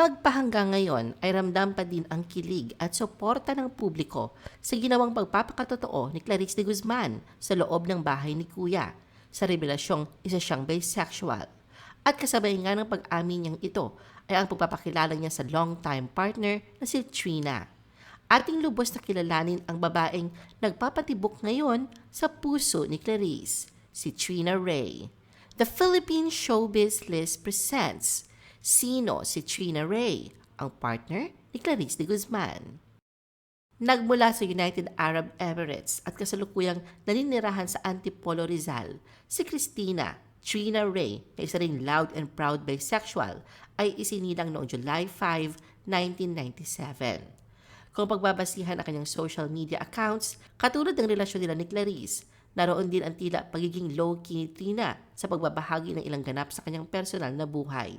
Magpahanggang ngayon ay ramdam pa din ang kilig at suporta ng publiko sa ginawang pagpapakatotoo ni Clarice de Guzman sa loob ng bahay ni Kuya sa revelasyong isa siyang bisexual. At kasabay nga ng pag-amin niyang ito ay ang pagpapakilala niya sa long-time partner na si Trina. Ating lubos na kilalanin ang babaeng nagpapatibok ngayon sa puso ni Clarice, si Trina Ray. The Philippine Showbiz List presents Sino si Trina Ray, ang partner ni Clarice de Guzman. Nagmula sa United Arab Emirates at kasalukuyang naninirahan sa Antipolo Rizal, si Christina Trina Ray, na isa ring loud and proud bisexual, ay isinilang noong July 5, 1997. Kung pagbabasihan ang kanyang social media accounts, katulad ng relasyon nila ni Clarice, naroon din ang tila pagiging low-key ni Trina sa pagbabahagi ng ilang ganap sa kanyang personal na buhay.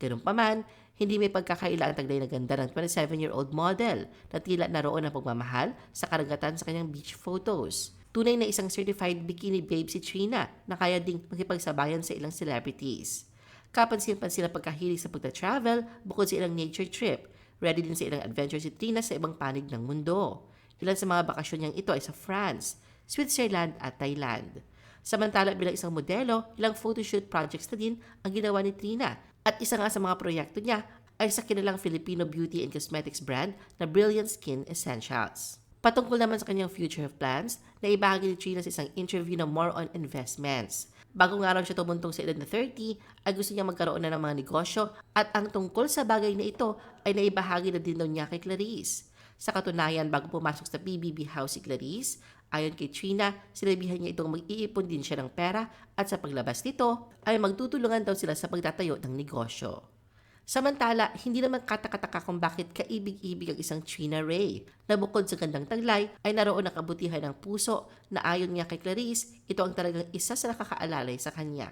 Ganun pa man, hindi may pagkakaila ang taglay na ganda ng 27-year-old model na tila naroon ang pagmamahal sa karagatan sa kanyang beach photos. Tunay na isang certified bikini babe si Trina na kaya ding makipagsabayan sa ilang celebrities. Kapansin-pansin ang pagkahilig sa pagta-travel bukod sa ilang nature trip. Ready din sa ilang adventure si Trina sa ibang panig ng mundo. Ilan sa mga bakasyon niyang ito ay sa France, Switzerland at Thailand. Samantala bilang isang modelo, ilang photoshoot projects na din ang ginawa ni Trina at isa nga sa mga proyekto niya ay sa kilalang Filipino beauty and cosmetics brand na Brilliant Skin Essentials. Patungkol naman sa kanyang future plans, na ibahagi ni Trina sa isang interview na more on investments. Bago nga raw siya tumuntong sa edad na 30, ay gusto niya magkaroon na ng mga negosyo at ang tungkol sa bagay na ito ay naibahagi na din daw niya kay Clarice. Sa katunayan, bago pumasok sa PBB House si Clarice, ayon kay Trina, sinabihan niya itong mag-iipon din siya ng pera at sa paglabas nito ay magtutulungan daw sila sa pagtatayo ng negosyo. Samantala, hindi naman katakataka kung bakit kaibig-ibig ang isang Trina Ray na bukod sa gandang taglay ay naroon ang kabutihan ng puso na ayon nga kay Clarice, ito ang talagang isa sa nakakaalalay sa kanya.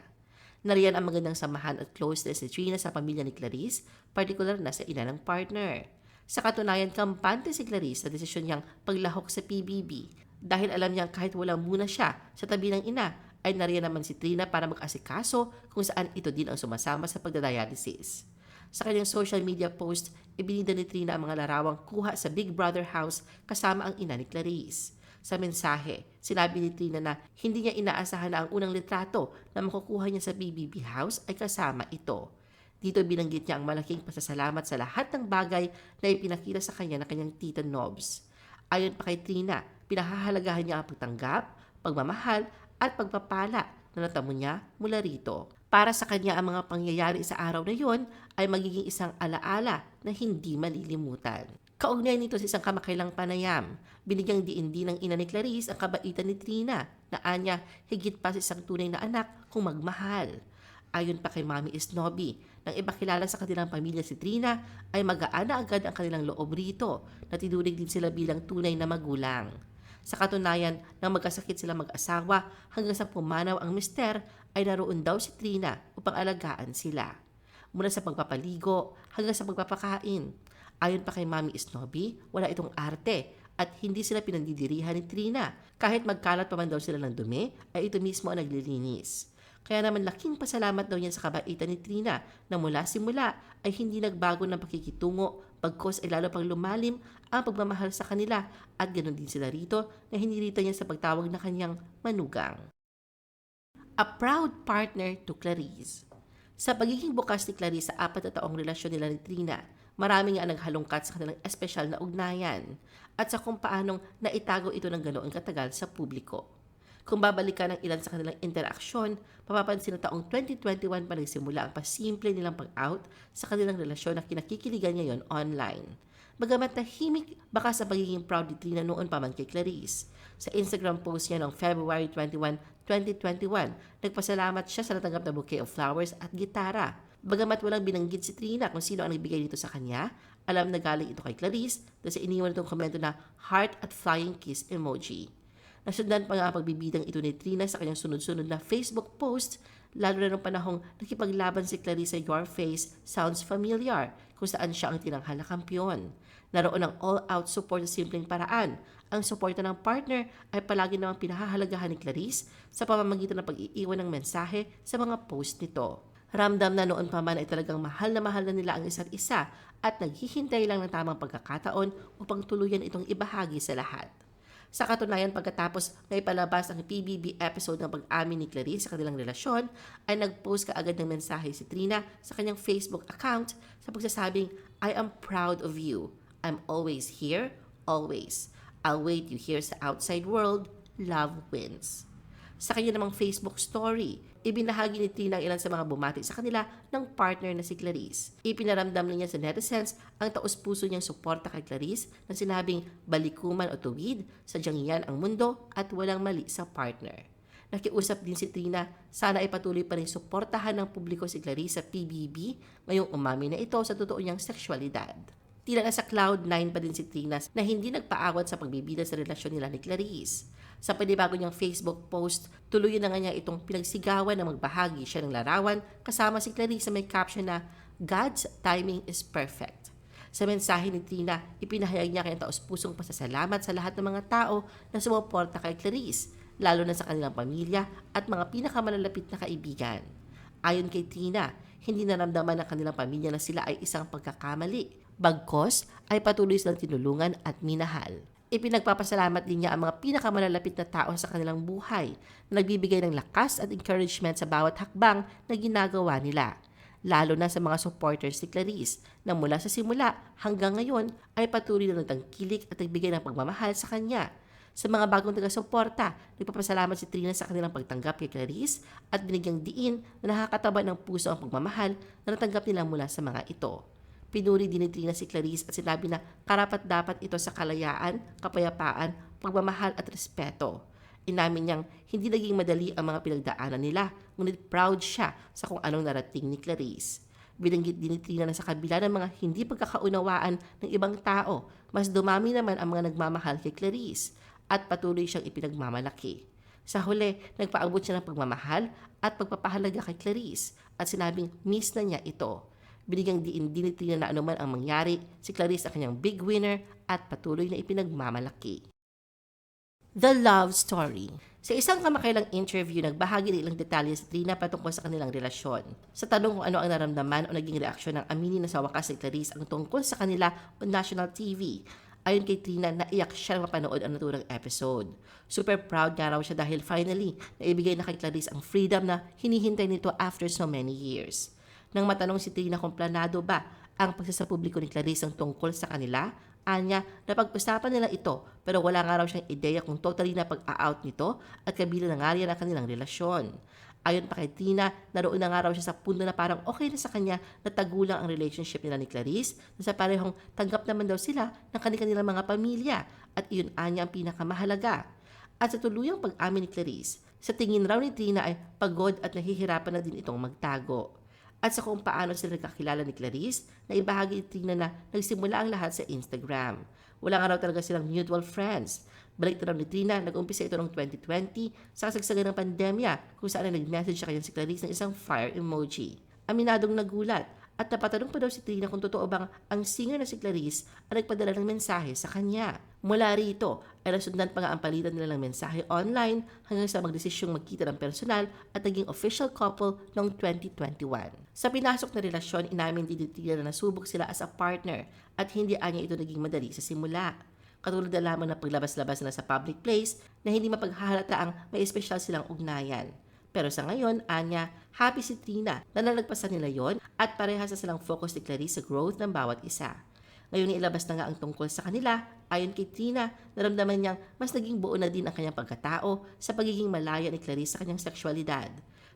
Nariyan ang magandang samahan at closeness ni Trina sa pamilya ni Clarice, partikular na sa ina ng partner. Sa katunayan, kampante si Clarice sa desisyon niyang paglahok sa PBB dahil alam niyang kahit wala muna siya sa tabi ng ina, ay nariyan naman si Trina para mag-asikaso kung saan ito din ang sumasama sa pagdadialysis. Sa kanyang social media post, ibinida ni Trina ang mga larawang kuha sa Big Brother house kasama ang ina ni Clarice. Sa mensahe, sinabi ni Trina na hindi niya inaasahan na ang unang litrato na makukuha niya sa BBB house ay kasama ito. Dito binanggit niya ang malaking pasasalamat sa lahat ng bagay na ipinakita sa kanya ng kanyang tita Nobs. Ayon pa kay Trina, pinahahalagahan niya ang pagtanggap, pagmamahal at pagpapala na natamo niya mula rito. Para sa kanya ang mga pangyayari sa araw na yon ay magiging isang alaala na hindi malilimutan. Kaugnay nito sa isang kamakailang panayam, binigyang diin din ng ina ni Clarice ang kabaitan ni Trina na anya higit pa sa isang tunay na anak kung magmahal. Ayon pa kay Mami Isnobi, nang ipakilala sa kanilang pamilya si Trina, ay mag-aana agad ang kanilang loob rito na tinuring din sila bilang tunay na magulang. Sa katunayan, nang magkasakit sila mag-asawa hanggang sa pumanaw ang mister, ay naroon daw si Trina upang alagaan sila. Mula sa pagpapaligo hanggang sa pagpapakain. Ayon pa kay Mami Isnobi, wala itong arte at hindi sila pinandidirihan ni Trina. Kahit magkalat pa man daw sila ng dumi, ay ito mismo ang naglilinis. Kaya naman laking pasalamat daw niya sa kabaitan ni Trina na mula simula ay hindi nagbago ng pakikitungo pagkos ay lalo pang lumalim ang pagmamahal sa kanila at ganoon din sila rito na hinirita niya sa pagtawag na kanyang manugang. A proud partner to Clarice. Sa pagiging bukas ni Clarice sa apat na taong relasyon nila ni Trina, marami nga naghalongkat sa kanilang espesyal na ugnayan at sa kung paanong naitago ito ng ganoon katagal sa publiko. Kung babalikan ang ilan sa kanilang interaksyon, mapapansin na taong 2021 pa nagsimula ang pasimple nilang pag-out sa kanilang relasyon na kinakikiligan ngayon online. Bagamat tahimik baka sa pagiging proud ni Trina noon pa man kay Clarice. Sa Instagram post niya noong February 21, 2021, nagpasalamat siya sa natanggap na bouquet of flowers at gitara. Bagamat walang binanggit si Trina kung sino ang nagbigay dito sa kanya, alam na galing ito kay Clarice dahil sa iniwan itong komento na heart at flying kiss emoji. Nasundan pa nga ang pagbibidang ito ni Trina sa kanyang sunod-sunod na Facebook post, lalo na nung panahong nakipaglaban si Clarice sa Your Face Sounds Familiar, kung saan siya ang tinanghal na kampyon. Naroon ang all-out support sa simpleng paraan. Ang suporta ng partner ay palagi namang pinahahalagahan ni Clarice sa pamamagitan ng pag-iiwan ng mensahe sa mga post nito. Ramdam na noon pa man ay talagang mahal na mahal na nila ang isa't isa at naghihintay lang ng tamang pagkakataon upang tuluyan itong ibahagi sa lahat. Sa katunayan, pagkatapos na ipalabas ang PBB episode ng pag-amin ni Clarice sa kanilang relasyon, ay nag-post kaagad ng mensahe si Trina sa kanyang Facebook account sa pagsasabing, I am proud of you. I'm always here, always. I'll wait you here sa outside world. Love wins. Sa kanya namang Facebook story, ibinahagi ni Trina ang ilan sa mga bumati sa kanila ng partner na si Clarice. Ipinaramdam niya sa netizens ang taus-puso niyang suporta kay Clarice na sinabing balikuman o tuwid, sadyang yan ang mundo at walang mali sa partner. Nakiusap din si Trina, sana ay patuloy pa rin suportahan ng publiko si Clarice sa PBB ngayong umami na ito sa totoo niyang sexualidad. Tila nasa cloud 9 pa din si Trina na hindi nagpaawat sa pagbibida sa relasyon nila ni Clarice. Sa panibago niyang Facebook post, tuloy na nga niya itong pinagsigawan na magbahagi siya ng larawan kasama si Clarice sa may caption na God's timing is perfect. Sa mensahe ni Trina, ipinahayag niya kanyang taos-pusong pasasalamat sa lahat ng mga tao na sumuporta kay Clarice, lalo na sa kanilang pamilya at mga pinakamalalapit na kaibigan. Ayon kay Trina, hindi naramdaman ng kanilang pamilya na sila ay isang pagkakamali. Bagkos ay patuloy silang tinulungan at minahal. Ipinagpapasalamat din niya ang mga pinakamalalapit na tao sa kanilang buhay na nagbibigay ng lakas at encouragement sa bawat hakbang na ginagawa nila. Lalo na sa mga supporters ni Clarice na mula sa simula hanggang ngayon ay patuloy na nagtangkilik at nagbigay ng pagmamahal sa kanya. Sa mga bagong taga-suporta, nagpapasalamat si Trina sa kanilang pagtanggap kay Clarice at binigyang diin na nakakataba ng puso ang pagmamahal na natanggap nila mula sa mga ito. Pinuri din ni Trina si Clarice at sinabi na karapat dapat ito sa kalayaan, kapayapaan, pagmamahal at respeto. Inamin niyang hindi naging madali ang mga pinagdaanan nila, ngunit proud siya sa kung anong narating ni Clarice. Binanggit din ni Trina na sa kabila ng mga hindi pagkakaunawaan ng ibang tao, mas dumami naman ang mga nagmamahal kay Clarice at patuloy siyang ipinagmamalaki. Sa huli, nagpaabot siya ng pagmamahal at pagpapahalaga kay Clarice at sinabing miss na niya ito. Binigyang diin din ni Trina na anuman ang mangyari, si Clarice ang kanyang big winner at patuloy na ipinagmamalaki. The Love Story Sa isang kamakailang interview, nagbahagi ng ilang detalye si Trina patungkol sa kanilang relasyon. Sa tanong kung ano ang naramdaman o naging reaksyon ng aminin na sa wakas ni Clarice ang tungkol sa kanila on national TV, Ayon kay Trina, naiyak siya nang mapanood ang naturang episode. Super proud nga raw siya dahil finally, naibigay na kay Clarice ang freedom na hinihintay nito after so many years. Nang matanong si Trina kung planado ba ang pagsasapubliko ni Clarice ang tungkol sa kanila, anya na pag-usapan nila ito pero wala nga raw siyang ideya kung totally na pag-out nito at kabila na nga riyan ang kanilang relasyon. Ayon pa kay Tina, naroon na nga raw siya sa punto na parang okay na sa kanya na tagulang ang relationship nila ni Clarice na sa parehong tanggap naman daw sila ng kanilang mga pamilya at iyon anya ang pinakamahalaga. At sa tuluyang pag-amin ni Clarice, sa tingin raw ni Tina ay pagod at nahihirapan na din itong magtago. At sa kung paano sila nagkakilala ni Clarice, na ibahagi Tina na nagsimula ang lahat sa Instagram. Wala nga raw talaga silang mutual friends. Balik na ni Trina, nag-umpisa ito noong 2020 sa kasagsagan ng pandemya kung saan ay nag-message siya kanya si Clarice ng isang fire emoji. Aminadong nagulat at napatanong pa daw si Trina kung totoo bang ang singer na si Clarice ang nagpadala ng mensahe sa kanya. Mula rito ay nasundan pa nga ang palitan nila ng mensahe online hanggang sa magdesisyong magkita ng personal at naging official couple noong 2021. Sa pinasok na relasyon, inamin din ni Trina na nasubok sila as a partner at hindi anya ito naging madali sa simula katulad na lamang na paglabas-labas na sa public place na hindi mapaghahalata ang may espesyal silang ugnayan. Pero sa ngayon, Anya, happy si Trina na nalagpasan nila yon at parehas na silang focus ni Clarice sa growth ng bawat isa. Ngayon ilabas na nga ang tungkol sa kanila, ayon kay Trina, naramdaman niyang mas naging buo na din ang kanyang pagkatao sa pagiging malaya ni Clarice sa kanyang sexualidad.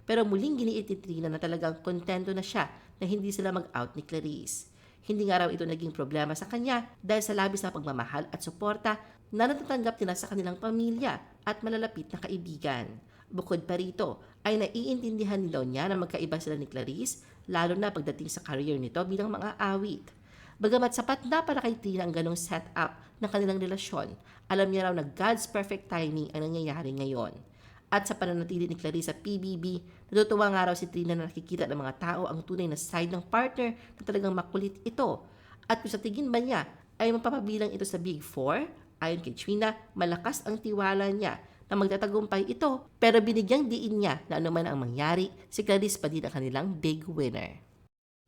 Pero muling giniit ni Trina na talagang kontento na siya na hindi sila mag-out ni Clarice. Hindi nga raw ito naging problema sa kanya dahil sa labis na pagmamahal at suporta na natatanggap nila sa kanilang pamilya at malalapit na kaibigan. Bukod pa rito, ay naiintindihan nila niya na magkaiba sila ni Clarice, lalo na pagdating sa career nito bilang mga awit. Bagamat sapat na para kay Tina ang ganong setup ng kanilang relasyon, alam niya raw na God's perfect timing ang nangyayari ngayon. At sa pananatili ni Clarice sa PBB, natutuwa nga raw si Trina na nakikita ng mga tao ang tunay na side ng partner na talagang makulit ito. At kung sa tingin ba niya ay mapapabilang ito sa Big Four, ayon kay Trina, malakas ang tiwala niya na magtatagumpay ito pero binigyang diin niya na anuman ang mangyari, si Clarice pa din ang kanilang big winner.